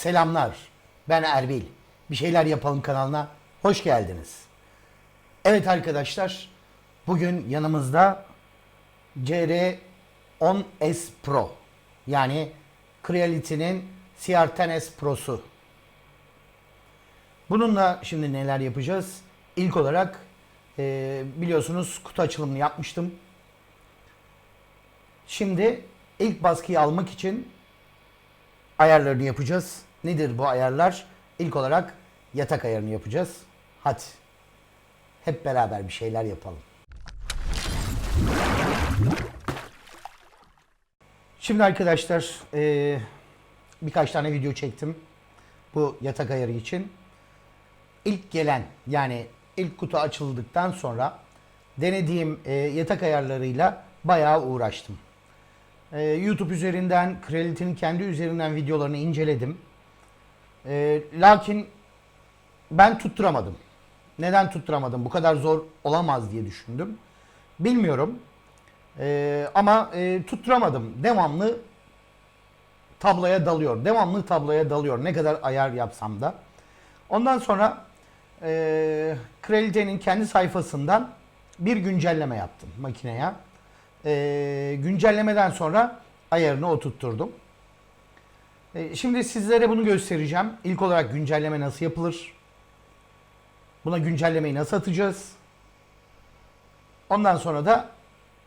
Selamlar. Ben Erbil. Bir şeyler yapalım kanalına hoş geldiniz. Evet arkadaşlar, bugün yanımızda CR10S Pro yani Creality'nin CR10S Pro'su. Bununla şimdi neler yapacağız? İlk olarak e, biliyorsunuz kutu açılımını yapmıştım. Şimdi ilk baskıyı almak için ayarlarını yapacağız. Nedir bu ayarlar? İlk olarak yatak ayarını yapacağız. Hadi hep beraber bir şeyler yapalım. Şimdi arkadaşlar eee, birkaç tane video çektim bu yatak ayarı için. İlk gelen yani ilk kutu açıldıktan sonra denediğim eee, yatak ayarlarıyla bayağı uğraştım. Ee, YouTube üzerinden, Creality'nin kendi üzerinden videolarını inceledim. Ee, lakin ben tutturamadım. Neden tutturamadım? Bu kadar zor olamaz diye düşündüm. Bilmiyorum. Ee, ama e, tutturamadım. Devamlı tabloya dalıyor. Devamlı tabloya dalıyor. Ne kadar ayar yapsam da. Ondan sonra e, Creality'nin kendi sayfasından bir güncelleme yaptım makineye. E, güncellemeden sonra ayarını oturtturdum. E, şimdi sizlere bunu göstereceğim. İlk olarak güncelleme nasıl yapılır? Buna güncellemeyi nasıl atacağız? Ondan sonra da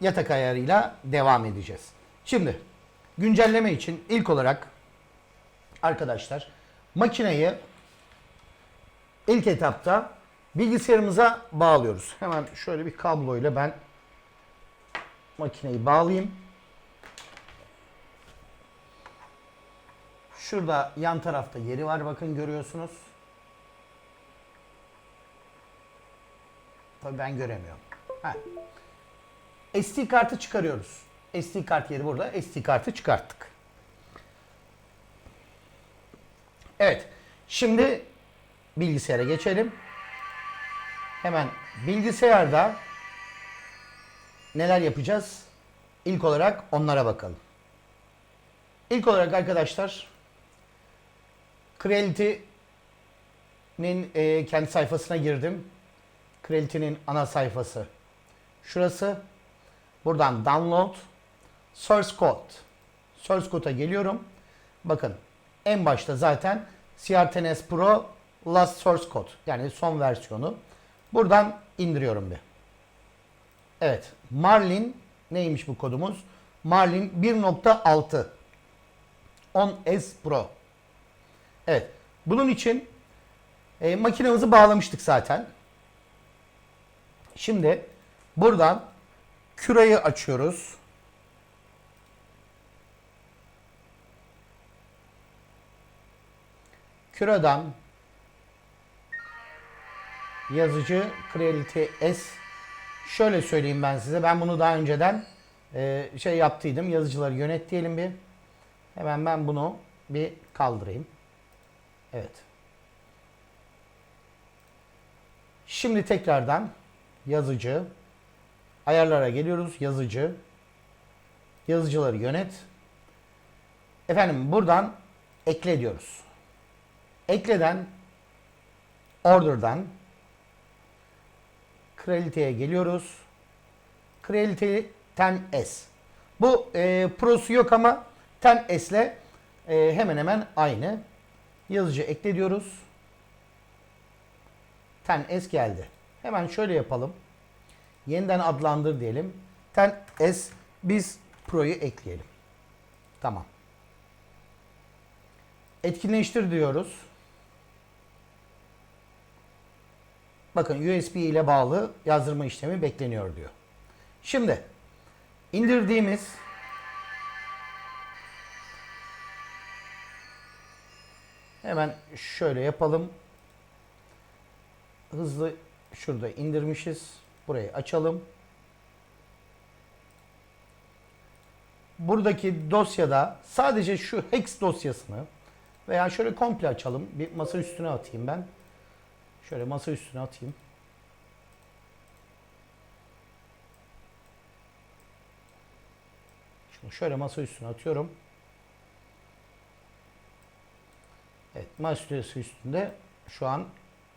yatak ayarıyla devam edeceğiz. Şimdi güncelleme için ilk olarak arkadaşlar makineyi ilk etapta bilgisayarımıza bağlıyoruz. Hemen şöyle bir kabloyla ben makineyi bağlayayım. Şurada yan tarafta yeri var bakın görüyorsunuz. Tabii ben göremiyorum. Ha. SD kartı çıkarıyoruz. SD kart yeri burada. SD kartı çıkarttık. Evet. Şimdi bilgisayara geçelim. Hemen bilgisayarda neler yapacağız? İlk olarak onlara bakalım. İlk olarak arkadaşlar Creality'nin e, kendi sayfasına girdim. Creality'nin ana sayfası. Şurası. Buradan download source code. Source code'a geliyorum. Bakın en başta zaten CR10S Pro last source code yani son versiyonu. Buradan indiriyorum bir. Evet. Marlin neymiş bu kodumuz? Marlin 1.6 10S Pro. Evet. Bunun için e, makinemizi bağlamıştık zaten. Şimdi buradan küreyi açıyoruz. Küreden yazıcı Creality S şöyle söyleyeyim ben size. Ben bunu daha önceden e, şey yaptıydım. Yazıcıları yönet diyelim bir. Hemen ben bunu bir kaldırayım. Evet. Şimdi tekrardan yazıcı ayarlara geliyoruz. Yazıcı yazıcıları yönet. Efendim buradan ekle diyoruz. Ekleden order'dan Creality'ye geliyoruz. Creality 10S. Bu e, Pro'su yok ama 10S ile e, hemen hemen aynı. Yazıcı ekle diyoruz. 10S geldi. Hemen şöyle yapalım. Yeniden adlandır diyelim. 10S biz Pro'yu ekleyelim. Tamam. Etkinleştir diyoruz. Bakın USB ile bağlı yazdırma işlemi bekleniyor diyor. Şimdi indirdiğimiz hemen şöyle yapalım. Hızlı şurada indirmişiz. Burayı açalım. Buradaki dosyada sadece şu hex dosyasını veya şöyle komple açalım. Bir masa üstüne atayım ben. Şöyle masa üstüne atayım. Şunu şöyle masa üstüne atıyorum. Masaüstü üstünde şu an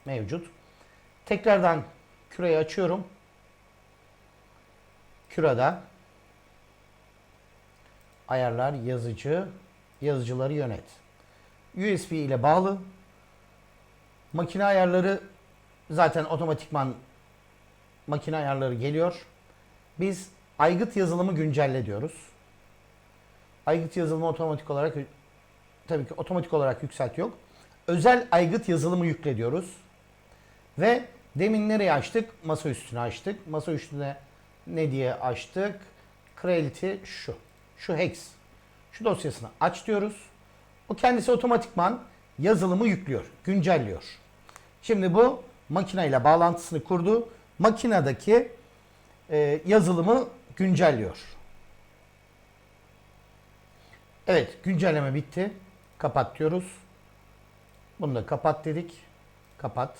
mevcut. Tekrardan küreyi açıyorum. Kürada ayarlar yazıcı yazıcıları yönet. USB ile bağlı. Makine ayarları zaten otomatikman makine ayarları geliyor. Biz aygıt yazılımı güncelle diyoruz. Aygıt yazılımı otomatik olarak tabii ki otomatik olarak yükseltiyor. Özel aygıt yazılımı yükle diyoruz. Ve demin nereye açtık? Masa üstüne açtık. Masa üstüne ne diye açtık? Creality şu. Şu hex. Şu dosyasını aç diyoruz. O kendisi otomatikman yazılımı yüklüyor, güncelliyor. Şimdi bu makineyle bağlantısını kurdu. Makinedeki e, yazılımı güncelliyor. Evet, güncelleme bitti. Kapat diyoruz. Bunu da kapat dedik. Kapat.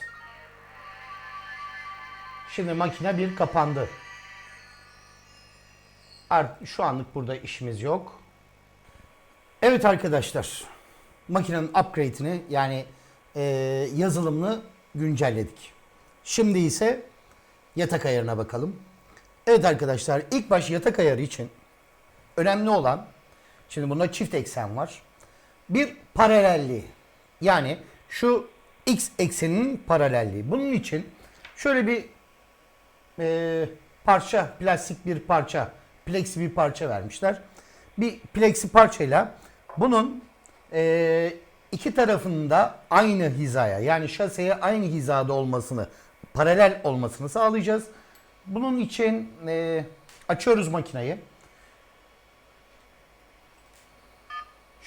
Şimdi makine bir kapandı. Art, şu anlık burada işimiz yok. Evet arkadaşlar. Makinenin upgrade'ini yani e, yazılımını güncelledik. Şimdi ise yatak ayarına bakalım. Evet arkadaşlar ilk baş yatak ayarı için önemli olan şimdi bunda çift eksen var. Bir paralelliği yani şu x ekseninin paralelliği. Bunun için şöyle bir e, parça plastik bir parça plexi bir parça vermişler. Bir plexi parçayla bunun e, iki tarafında aynı hizaya yani şaseye aynı hizada olmasını paralel olmasını sağlayacağız. Bunun için e, açıyoruz makineyi.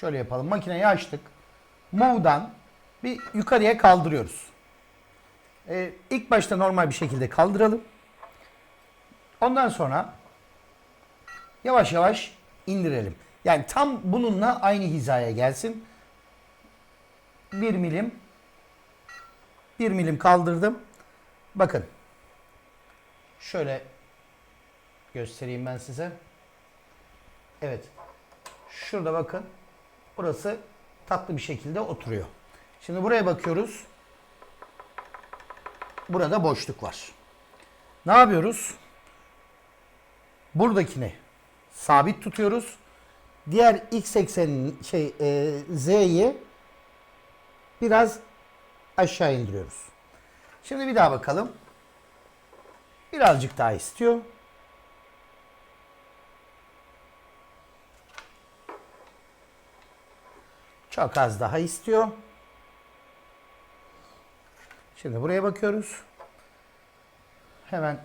Şöyle yapalım. Makineyi açtık. Move'dan bir yukarıya kaldırıyoruz. E, ilk başta normal bir şekilde kaldıralım. Ondan sonra yavaş yavaş indirelim. Yani tam bununla aynı hizaya gelsin. 1 milim 1 milim kaldırdım. Bakın. Şöyle göstereyim ben size. Evet. Şurada bakın. Burası tatlı bir şekilde oturuyor. Şimdi buraya bakıyoruz. Burada boşluk var. Ne yapıyoruz? Buradakini sabit tutuyoruz. Diğer x eksenin şey e, z'yi biraz aşağı indiriyoruz. Şimdi bir daha bakalım. Birazcık daha istiyor. Çok az daha istiyor. Şimdi buraya bakıyoruz. Hemen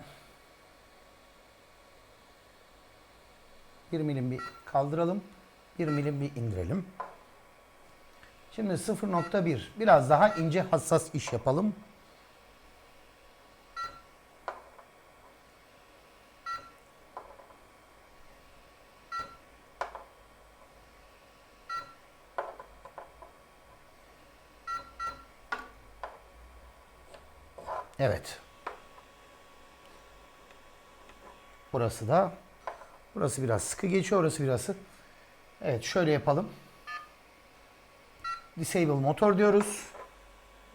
bir milim bir kaldıralım. Bir milim bir indirelim. Şimdi 0.1 biraz daha ince hassas iş yapalım. Evet. Burası da burası biraz sıkı geçiyor, orası biraz sık. Evet, şöyle yapalım. Disable motor diyoruz.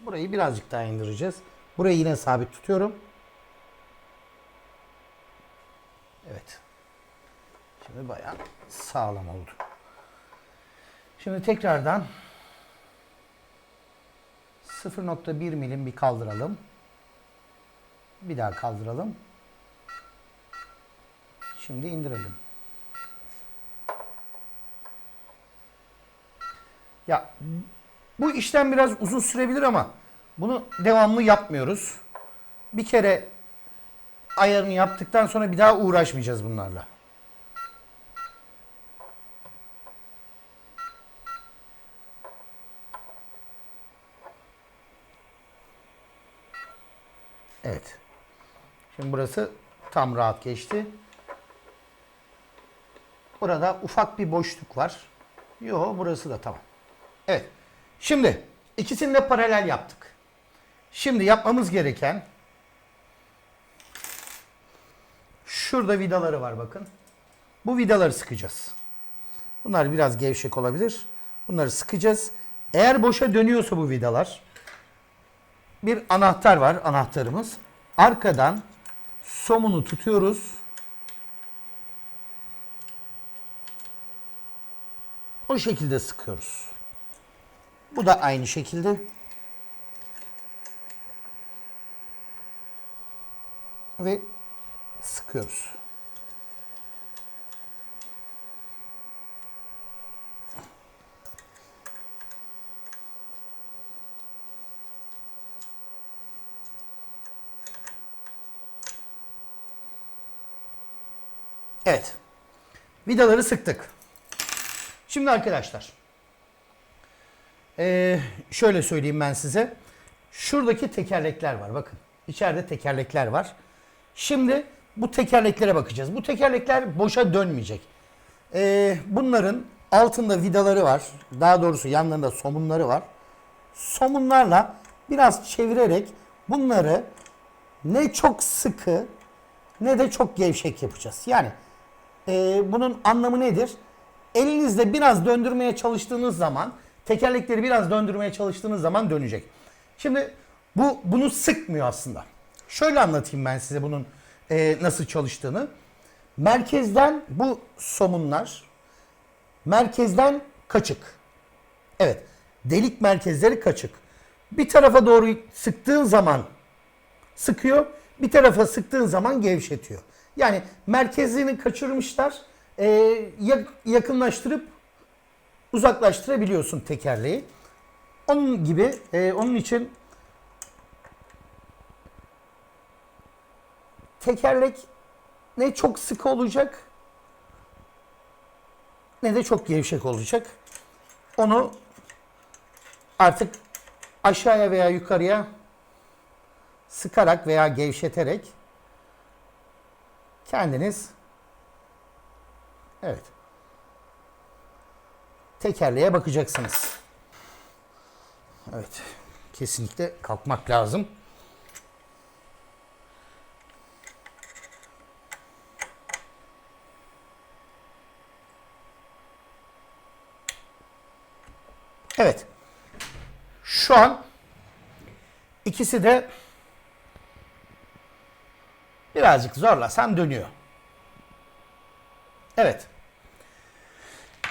Burayı birazcık daha indireceğiz. Burayı yine sabit tutuyorum. Evet. Şimdi bayağı sağlam oldu. Şimdi tekrardan 0.1 milim bir kaldıralım. Bir daha kaldıralım. Şimdi indirelim. Ya bu işlem biraz uzun sürebilir ama bunu devamlı yapmıyoruz. Bir kere ayarını yaptıktan sonra bir daha uğraşmayacağız bunlarla. Evet. Şimdi burası tam rahat geçti. Burada ufak bir boşluk var. Yo burası da tamam. Evet. Şimdi ikisini de paralel yaptık. Şimdi yapmamız gereken şurada vidaları var bakın. Bu vidaları sıkacağız. Bunlar biraz gevşek olabilir. Bunları sıkacağız. Eğer boşa dönüyorsa bu vidalar bir anahtar var anahtarımız. Arkadan somunu tutuyoruz. O şekilde sıkıyoruz. Bu da aynı şekilde. Ve sıkıyoruz. Evet. Vidaları sıktık. Şimdi arkadaşlar. Ee, şöyle söyleyeyim ben size. Şuradaki tekerlekler var. Bakın. içeride tekerlekler var. Şimdi bu tekerleklere bakacağız. Bu tekerlekler boşa dönmeyecek. Ee, bunların altında vidaları var. Daha doğrusu yanlarında somunları var. Somunlarla biraz çevirerek bunları ne çok sıkı ne de çok gevşek yapacağız. Yani e, bunun anlamı nedir? Elinizde biraz döndürmeye çalıştığınız zaman, tekerlekleri biraz döndürmeye çalıştığınız zaman dönecek. Şimdi bu bunu sıkmıyor aslında. Şöyle anlatayım ben size bunun e, nasıl çalıştığını. Merkezden bu somunlar merkezden kaçık. Evet. Delik merkezleri kaçık. Bir tarafa doğru sıktığın zaman sıkıyor. Bir tarafa sıktığın zaman gevşetiyor. Yani merkezini kaçırmışlar. E, yak- yakınlaştırıp uzaklaştırabiliyorsun tekerleği. Onun gibi, e, onun için tekerlek ne çok sıkı olacak ne de çok gevşek olacak. Onu artık aşağıya veya yukarıya sıkarak veya gevşeterek kendiniz evet tekerleğe bakacaksınız. Evet. Kesinlikle kalkmak lazım. Evet. Şu an ikisi de birazcık zorlasan dönüyor. Evet.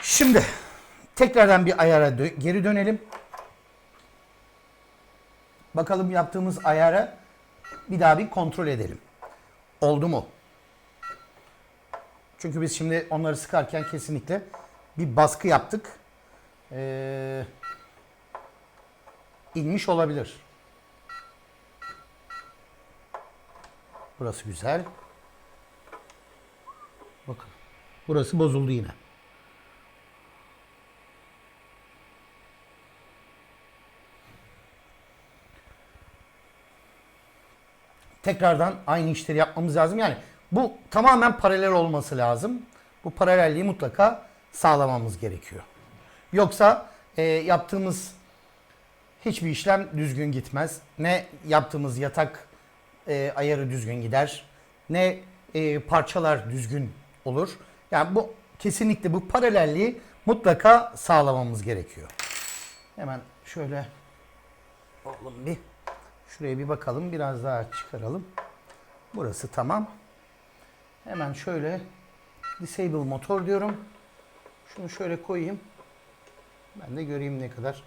Şimdi tekrardan bir ayara dö- geri dönelim. Bakalım yaptığımız ayara bir daha bir kontrol edelim. Oldu mu? Çünkü biz şimdi onları sıkarken kesinlikle bir baskı yaptık. Ee, inmiş olabilir. Burası güzel. Bakın. Burası bozuldu yine. Tekrardan aynı işleri yapmamız lazım. Yani bu tamamen paralel olması lazım. Bu paralelliği mutlaka sağlamamız gerekiyor. Yoksa e, yaptığımız hiçbir işlem düzgün gitmez. Ne yaptığımız yatak e, ayarı düzgün gider, ne e, parçalar düzgün olur. Yani bu kesinlikle bu paralelliği mutlaka sağlamamız gerekiyor. Hemen şöyle oğlum bir şuraya bir bakalım, biraz daha çıkaralım. Burası tamam. Hemen şöyle disable motor diyorum. Şunu şöyle koyayım. Ben de göreyim ne kadar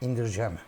indireceğimi.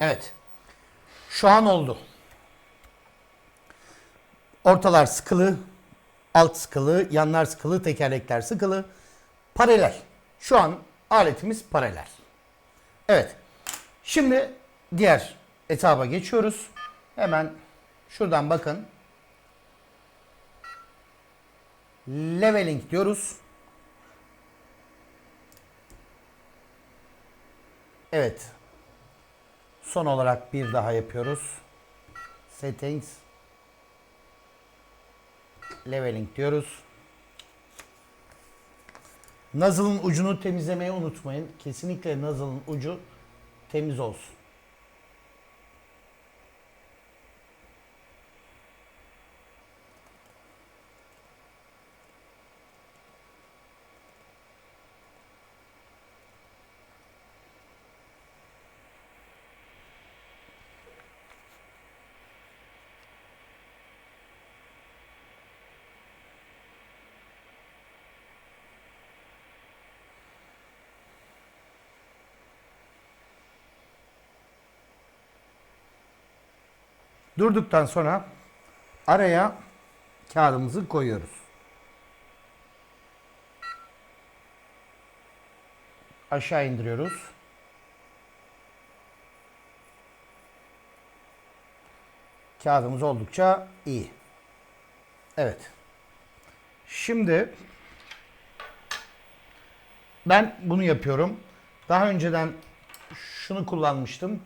Evet. Şu an oldu. Ortalar sıkılı, alt sıkılı, yanlar sıkılı, tekerlekler sıkılı. Paralel. Şu an aletimiz paralel. Evet. Şimdi diğer etaba geçiyoruz. Hemen Şuradan bakın. Leveling diyoruz. Evet. Son olarak bir daha yapıyoruz. Settings. Leveling diyoruz. Nozzle'ın ucunu temizlemeyi unutmayın. Kesinlikle nozzle'ın ucu temiz olsun. Durduktan sonra araya kağıdımızı koyuyoruz. Aşağı indiriyoruz. Kağıdımız oldukça iyi. Evet. Şimdi ben bunu yapıyorum. Daha önceden şunu kullanmıştım.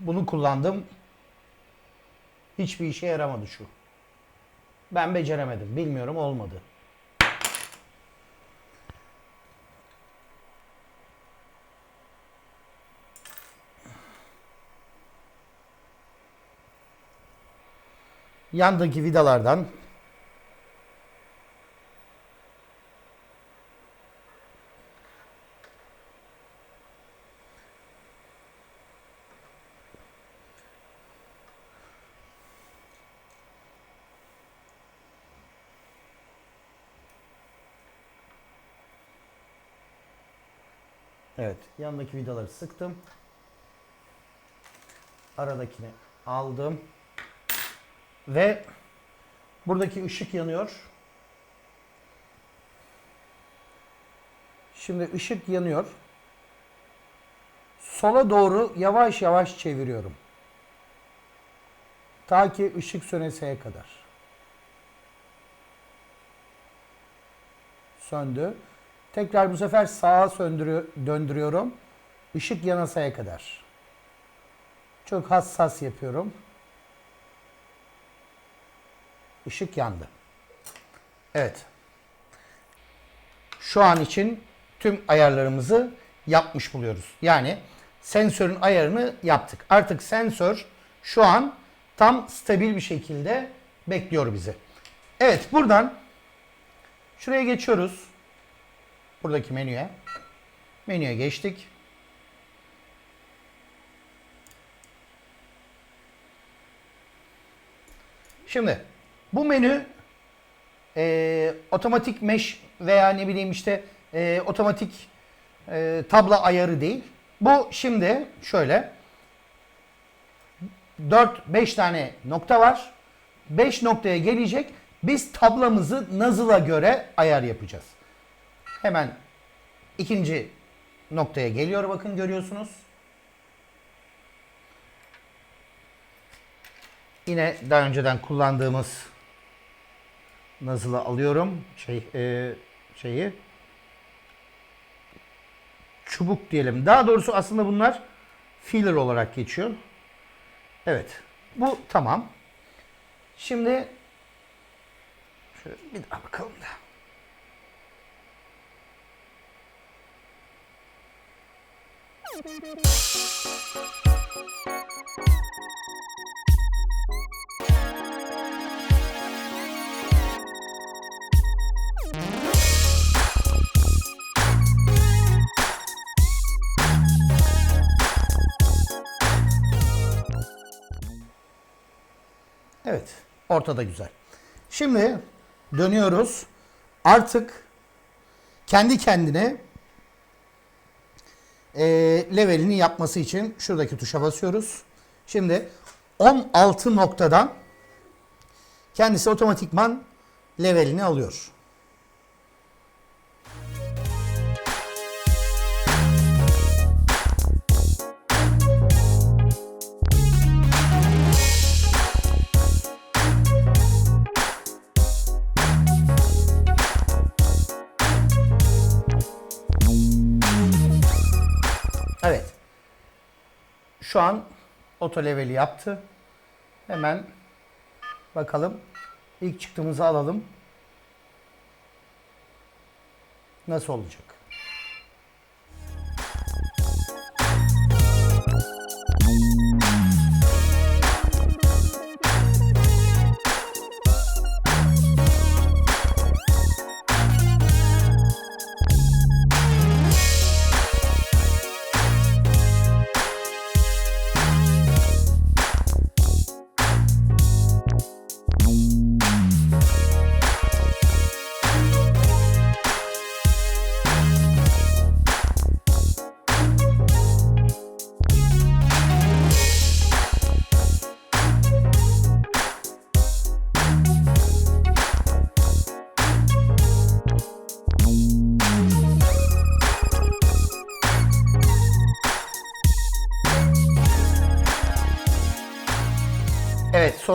Bunu kullandım. Hiçbir işe yaramadı şu. Ben beceremedim. Bilmiyorum olmadı. Yandaki vidalardan Evet, yandaki vidaları sıktım. Aradakini aldım. Ve buradaki ışık yanıyor. Şimdi ışık yanıyor. Sola doğru yavaş yavaş çeviriyorum. Ta ki ışık söneseye kadar. Söndü. Tekrar bu sefer sağa döndürüyorum. Işık yanasaya kadar. Çok hassas yapıyorum. Işık yandı. Evet. Şu an için tüm ayarlarımızı yapmış buluyoruz. Yani sensörün ayarını yaptık. Artık sensör şu an tam stabil bir şekilde bekliyor bizi. Evet buradan şuraya geçiyoruz. Buradaki menüye. Menüye geçtik. Şimdi bu menü e, otomatik mesh veya ne bileyim işte e, otomatik e, tabla ayarı değil. Bu şimdi şöyle 4-5 tane nokta var. 5 noktaya gelecek. Biz tablamızı Nuzzle'a göre ayar yapacağız. Hemen ikinci noktaya geliyor bakın görüyorsunuz. Yine daha önceden kullandığımız Nuzzle'ı alıyorum. Şey, e, şeyi çubuk diyelim. Daha doğrusu aslında bunlar filler olarak geçiyor. Evet. Bu tamam. Şimdi şöyle bir daha bakalım da. Evet. Ortada güzel. Şimdi dönüyoruz. Artık kendi kendine e, levelini yapması için şuradaki tuşa basıyoruz. Şimdi 16 noktadan kendisi otomatikman levelini alıyor. Şu an oto leveli yaptı. Hemen bakalım. İlk çıktığımızı alalım. Nasıl olacak?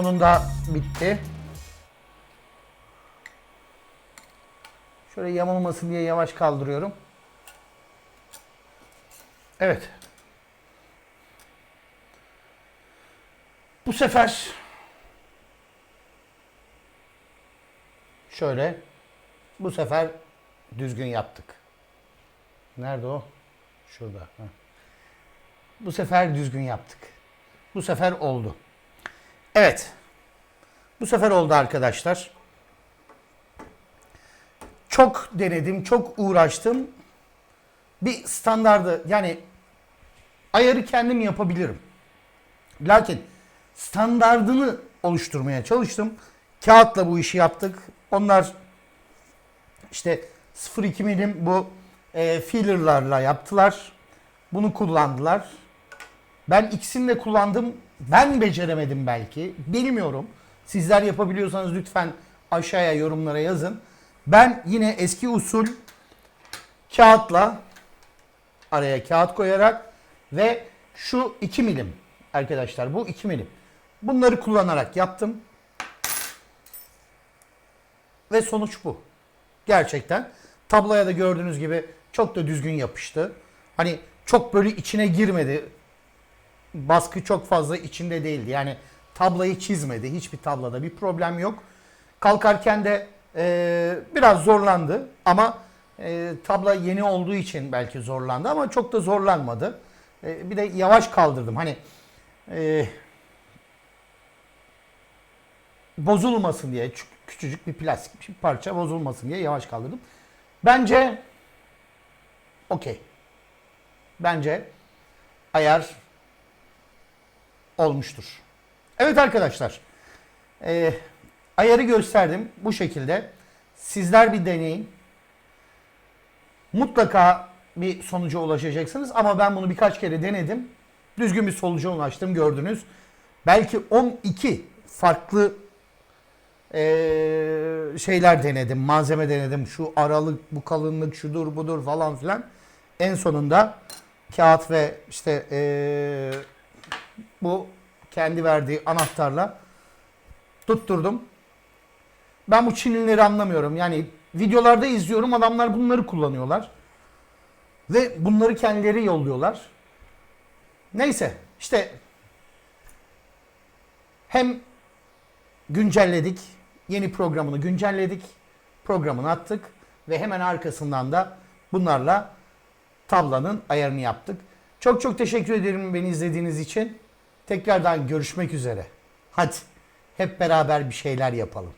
Sonunda bitti. Şöyle yamulmasın diye yavaş kaldırıyorum. Evet. Bu sefer şöyle bu sefer düzgün yaptık. Nerede o? Şurada. Bu sefer düzgün yaptık. Bu sefer oldu. Evet. Bu sefer oldu arkadaşlar. Çok denedim, çok uğraştım. Bir standardı yani ayarı kendim yapabilirim. Lakin standardını oluşturmaya çalıştım. Kağıtla bu işi yaptık. Onlar işte 0.2 milim bu e, feeler'larla yaptılar. Bunu kullandılar. Ben ikisini de kullandım. Ben beceremedim belki. Bilmiyorum. Sizler yapabiliyorsanız lütfen aşağıya yorumlara yazın. Ben yine eski usul kağıtla araya kağıt koyarak ve şu 2 milim arkadaşlar bu 2 milim. Bunları kullanarak yaptım. Ve sonuç bu. Gerçekten. Tabloya da gördüğünüz gibi çok da düzgün yapıştı. Hani çok böyle içine girmedi baskı çok fazla içinde değildi. Yani tablayı çizmedi. Hiçbir tablada bir problem yok. Kalkarken de e, biraz zorlandı ama e, tabla yeni olduğu için belki zorlandı ama çok da zorlanmadı. E, bir de yavaş kaldırdım. Hani e, bozulmasın diye çü- küçücük bir plastik bir parça bozulmasın diye yavaş kaldırdım. Bence okey. Bence ayar olmuştur. Evet arkadaşlar. Ee, ayarı gösterdim bu şekilde. Sizler bir deneyin. Mutlaka bir sonuca ulaşacaksınız ama ben bunu birkaç kere denedim. Düzgün bir sonuca ulaştım gördünüz. Belki 12 farklı ee, şeyler denedim, malzeme denedim. Şu aralık, bu kalınlık, şudur budur falan filan. En sonunda kağıt ve işte ee, bu kendi verdiği anahtarla tutturdum. Ben bu Çinlileri anlamıyorum. Yani videolarda izliyorum adamlar bunları kullanıyorlar. Ve bunları kendileri yolluyorlar. Neyse işte hem güncelledik. Yeni programını güncelledik. Programını attık. Ve hemen arkasından da bunlarla tablanın ayarını yaptık. Çok çok teşekkür ederim beni izlediğiniz için. Tekrardan görüşmek üzere. Hadi hep beraber bir şeyler yapalım.